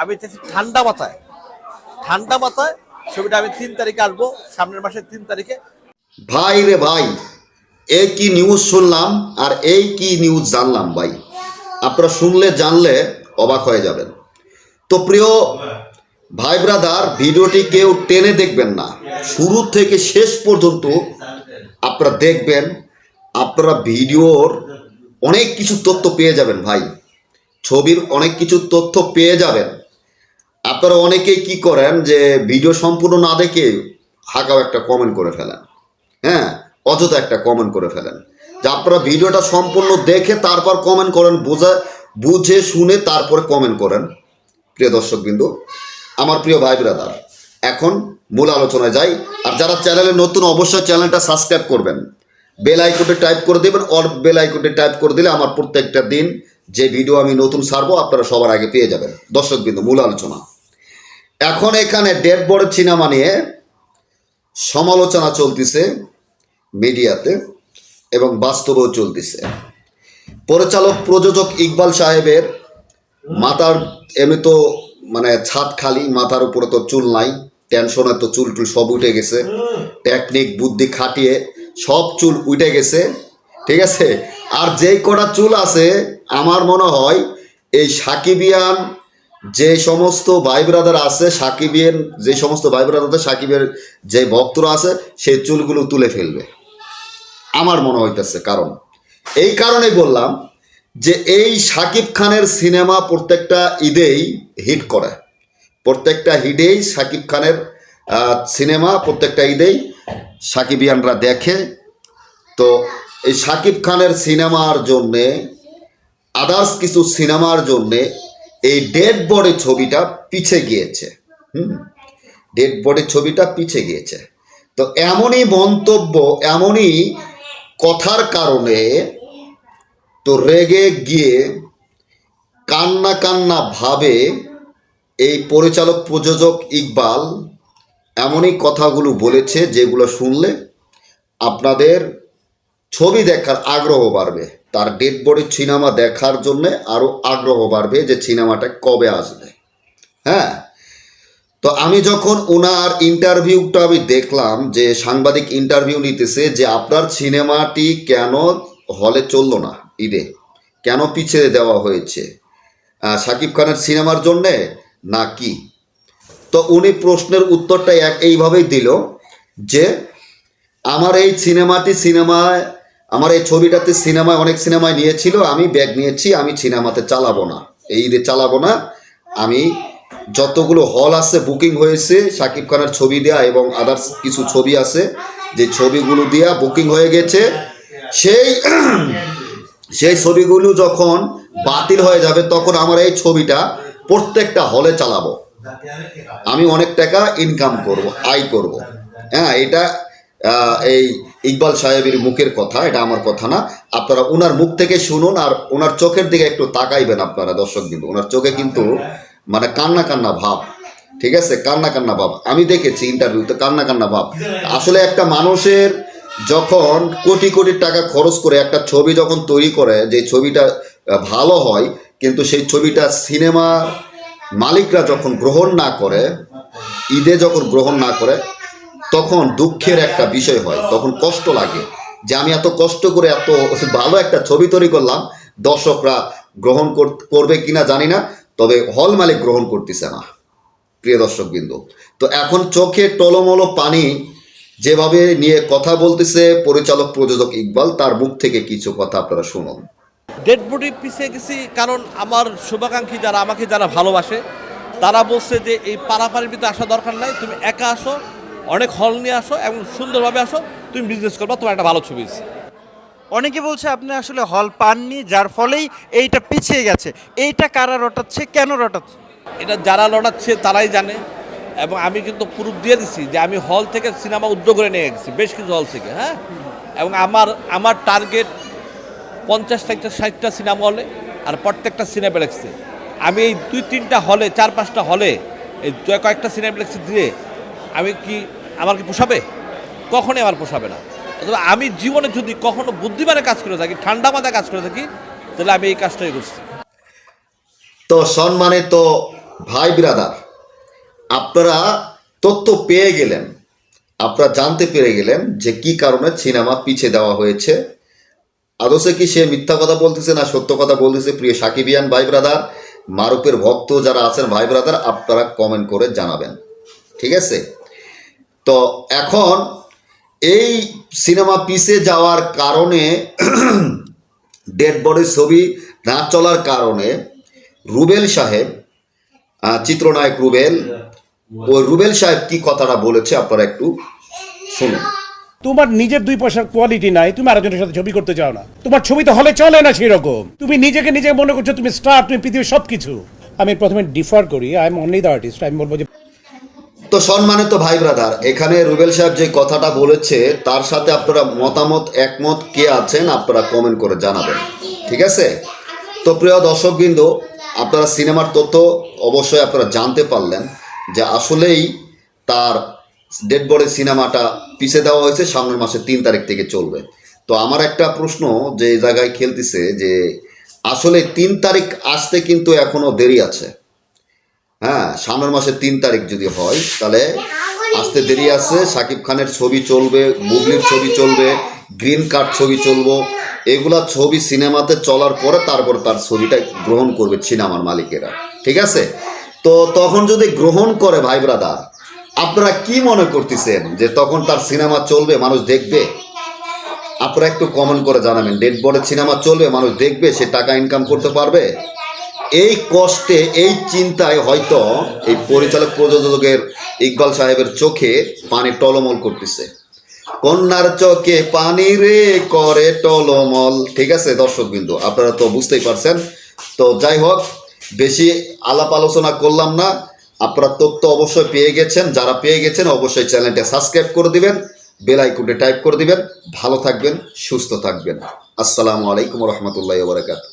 আমি চাইছি ঠান্ডা মাথায়। ঠান্ডা মাথায় ছবিটা আমি তিন তারিখে আসব সামনের মাসের তিন তারিখে। ভাই রে ভাই এই কি নিউজ শুনলাম আর এই কি নিউজ জানলাম ভাই? আপনারা শুনলে জানলে অবাক হয়ে যাবেন। তো প্রিয় ভাই ব্রাদার ভিডিওটি কেউ টেনে দেখবেন না। শুরু থেকে শেষ পর্যন্ত আপনারা দেখবেন আপনারা ভিডিওর অনেক কিছু তথ্য পেয়ে যাবেন ভাই। ছবির অনেক কিছু তথ্য পেয়ে যাবেন। আপনারা অনেকেই কি করেন যে ভিডিও সম্পূর্ণ না দেখে হাঁকাও একটা কমেন্ট করে ফেলেন। হ্যাঁ অযথা একটা কমেন্ট করে ফেলেন। যে আপনারা ভিডিওটা সম্পূর্ণ দেখে তারপর কমেন্ট করেন, বোঝা, বুঝে শুনে তারপরে কমেন্ট করেন। প্রিয় দর্শক বিন্দু আমার প্রিয় ভাই ব্রাদার, এখন মূল আলোচনায় যাই। আর যারা চ্যানেলে নতুন, অবশ্যই চ্যানেলটা সাবস্ক্রাইব করবেন। বেল আইকনটা টাইপ করে দেবেন অর বেল টাইপ করে দিলে আমার প্রত্যেকটা দিন যে ভিডিও আমি নতুন সারবো আপনারা সবার আগে পেয়ে যাবেন। দর্শক বিন্দু মূল আলোচনা। এখন এখানে ডেড বড় সিনেমা নিয়ে সমালোচনা চলতেছে মিডিয়াতে এবং বাস্তবেও চলতেছে। পরিচালক প্রযোজক ইকবাল সাহেবের মাথার এমনি তো মানে ছাদ খালি, মাথার উপরে তো চুল নাই টেনশনে তো চুল টুল সব উঠে গেছে। টেকনিক বুদ্ধি খাটিয়ে সব চুল উঠে গেছে, ঠিক আছে? আর যেই কটা চুল আছে আমার মনে হয় এই সাকিবিয়ান যে সমস্ত ভাই ব্রাদার আছে, সাকিবিয়ান যে সমস্ত ভাই ব্রাদার সাকিবের যে ভক্তরা আছে, সেই চুলগুলো তুলে ফেলবে। আমার মনে হইতেছে কারণ। এই কারণেই বললাম যে এই সাকিব খানের সিনেমা প্রত্যেকটা ঈদেই হিট করে। প্রত্যেকটা হিটেই সাকিব খানের সিনেমা প্রত্যেকটা ঈদেই সাকিবিয়ানরা দেখে। তো এই সাকিব খানের সিনেমার জন্যে আদার্স কিছু সিনেমার জন্যে এই ডেড বডি ছবিটা পিছে গিয়েছে। হুম? ডেড বডি ছবিটা পিছে গিয়েছে। তো এমনই মন্তব্য, এমনই কথার কারণে তো রেগে গিয়ে কান্না কান্না ভাবে এই পরিচালক প্রযোজক ইকবাল এমনই কথাগুলো বলেছে যেগুলো শুনলে আপনাদের ছবি দেখার আগ্রহ বাড়বে। তার ডেড বডি সিনেমা দেখার জন্য আরও আগ্রহ বাড়বে যে সিনেমাটা কবে আসবে। হ্যাঁ? তো আমি যখন ওনার ইন্টারভিউটা আমি দেখলাম যে সাংবাদিক ইন্টারভিউ নিতেছে যে আপনার সিনেমাটি কেন হলে চলল না ঈদে? কেন পিছিয়ে দেওয়া হয়েছে? শাকিব খানের সিনেমার জন্যে না কি? তো উনি প্রশ্নের উত্তরটা এক, এইভাবেই দিল যে, আমার এই সিনেমাটি সিনেমায় আমার এই ছবিটাতে সিনেমায় অনেক সিনেমায় নিয়েছিল, আমি ব্যাগ নিয়েছি, আমি সিনেমাতে চালাবো না। এই ঈদে চালাবো না, আমি যতগুলো হল আছে, বুকিং হয়েছে, শাকিব খানের ছবি দেয়া এবং আদার্স কিছু ছবি আছে, যে ছবিগুলো দেয়া বুকিং হয়ে গেছে, সেই সেই ছবিগুলো যখন বাতিল হয়ে যাবে, তখন আমার এই ছবিটা প্রত্যেকটা হলে চালাবো। আমি অনেক টাকা ইনকাম করব, আয় করব। হ্যাঁ এটা এই ইকবাল সাহেবের মুখের কথা, এটা আমার কথা না। আপনারা ওনার মুখ থেকে শুনুন আর ওনার চোখের দিকে একটু তাকাইবেন আপনারা, দর্শক কিন্তু ওনার চোখে কিন্তু মানে কান্না কান্না ভাব, ঠিক আছে? কান্না কান্না ভাব। আমি দেখেছি ইন্টারভিউতে কান্না কান্না ভাব। আসলে একটা মানুষের যখন কোটি কোটি টাকা খরচ করে একটা ছবি যখন তৈরি করে, যে ছবিটা ভালো হয়, কিন্তু সেই ছবিটা সিনেমার মালিকরা যখন গ্রহণ না করে, ঈদে যখন গ্রহণ না করে তখন দুঃখের একটা বিষয় হয়, তখন কষ্ট লাগে। যে আমি এত কষ্ট করে এত ভালো একটা ছবি তৈরি করলাম, দর্শকরা গ্রহণ কর- করবে কিনা জানি না, তবে হল মালিক গ্রহণ করতেছে না, প্রিয় দর্শক বিন্দু তো এখন চোখে টলমলো পানি যেভাবে নিয়ে কথা বলতেছে পরিচালক প্রযোজক ইকবাল, তার মুখ থেকে কিছু কথা আপনারা শুনুন। ডেড বডি পিছিয়ে গেছি কারণ আমার শুভাকাঙ্ক্ষী যারা আমাকে যারা ভালোবাসে, তারা বলছে যে এই পারাপারের ভিতরে আসা দরকার নাই, তুমি একা আসো অনেক হল নিয়ে আসো এবং সুন্দরভাবে আসো তুমি বিজনেস করবা তোমার একটা ভালো ছবি অনেকে বলছে আপনি আসলে হল পাননি যার ফলেই এইটা পিছিয়ে গেছে। এইটা কারা রটাচ্ছে কেন রটাচ্ছে? এটা যারা লড়াচ্ছে তারাই জানে। এবং আমি কিন্তু প্রুফ দিয়ে দিছি যে আমি হল থেকে সিনেমা উদ্যোগ করে নিয়ে গেছি বেশ কিছু হল থেকে হ্যাঁ? এবং আমার আমার টার্গেট পঞ্চাশ থেকে ষাটটা সিনেমা হলে আর প্রত্যেকটা সিনেপ্লেক্সে আমি এই দুই তিনটা হলে চার পাঁচটা হলে এই কয়েকটা সিনেপ্লেক্সে দিয়ে আমি কি আমার কি পোষাবে? কখনই আমার পোষাবে না। অথবা আমি জীবনে যদি কখনো বুদ্ধিমানে কাজ করে থাকি, ঠান্ডা মাথায় কাজ করে থাকি, তাহলে আমি এই কাজটাই করছি। তো সম্মানিত ভাই ব্রাদার, আপনারা তথ্য পেয়ে গেলেন। আপনারা জানতে পেরে গেলেন যে কি কারণে সিনেমা পিছিয়ে দেওয়া হয়েছে। আদর্শে কি সে মিথ্যা কথা বলতেছে না সত্য কথা বলতেছে? প্রিয় সাকিবিয়ান ভাই ব্রাদার মারুপের ভক্ত যারা আছেন ভাই ব্রাদার, আপনারা কমেন্ট করে জানাবেন। ঠিক আছে? তো এখন এই সিনেমা পিসে যাওয়ার কারণে ডেড বডির ছবি না চলার কারণে রুবেল সাহেব চিত্রনায়ক রুবেল ওই রুবেল সাহেব কি কথাটা বলেছে আপনারা একটু শুনুন। তোমার নিজের দুই পয়সার কোয়ালিটি নাই, তুমি আরেকজনের সাথে ছবি করতে চাও না। তোমার ছবি তো হলে চলে না সেই রকম তুমি নিজেকে নিজে মনে করছ তুমি স্টার তুমি পৃথিবীর সবকিছু। আমি প্রথমে ডিফার করি I am only the artist আমি বলব যে তো সম্মানিত ভাই ব্রাদার, এখানে রুবেল সাহেব যে কথাটা বলেছে, তার সাথে আপনারা মতামত, একমত কে আছেন আপনারা কমেন্ট করে জানাবেন, ঠিক আছে? তো প্রিয় দর্শকবৃন্দ, আপনারা সিনেমার তথ্য অবশ্যই আপনারা জানতে পারলেন যে আসলেই তার ডেড বডি সিনেমাটা পিছে দেওয়া হয়েছে সামনের মাসের তিন তারিখ থেকে চলবে। তো আমার একটা প্রশ্ন যে জায়গায় খেলতেছে যে আসলে তিন তারিখ আসতে কিন্তু এখনও দেরি আছে। হ্যাঁ সামনের মাসের তিন তারিখ যদি হয় তাহলে আসতে দেরি আছে সাকিব খানের ছবি চলবে বুবলির ছবি চলবে গ্রিন কার্ড ছবি চলবো। এগুলা ছবি সিনেমাতে চলার পরে তারপর তার ছবিটা গ্রহণ করবে সিনেমার মালিকেরা। ঠিক আছে? তো তখন যদি গ্রহণ করে ভাই ব্রাদার আপনারা কি মনে করতেছেন যে তখন তার সিনেমা চলবে মানুষ দেখবে? আপনারা একটু কমেন্ট করে জানাবেন ডেড বোর্ডের সিনেমা চলবে মানুষ দেখবে সে টাকা ইনকাম করতে পারবে? এই কষ্টে, এই চিন্তায় হয়তো এই পরিচালক প্রযোজকের ইকবাল সাহেবের চোখে পানি টলমল করতেছে। কন্যার চোখে পানি রে করে টলমল। ঠিক আছে দর্শক বিন্দু আপনারা তো বুঝতেই পারছেন। তো যাই হোক, বেশি আলাপ আলোচনা করলাম না। আপনারা তথ্য অবশ্যই পেয়ে গেছেন। যারা পেয়ে গেছেন, অবশ্যই চ্যানেলটা সাবস্ক্রাইব করে দিবেন, বেল টাইপ করে দিবেন। ভালো থাকবেন, সুস্থ থাকবেন। আসসালামু আলাইকুম রহমতুল্লাহ বারাকাত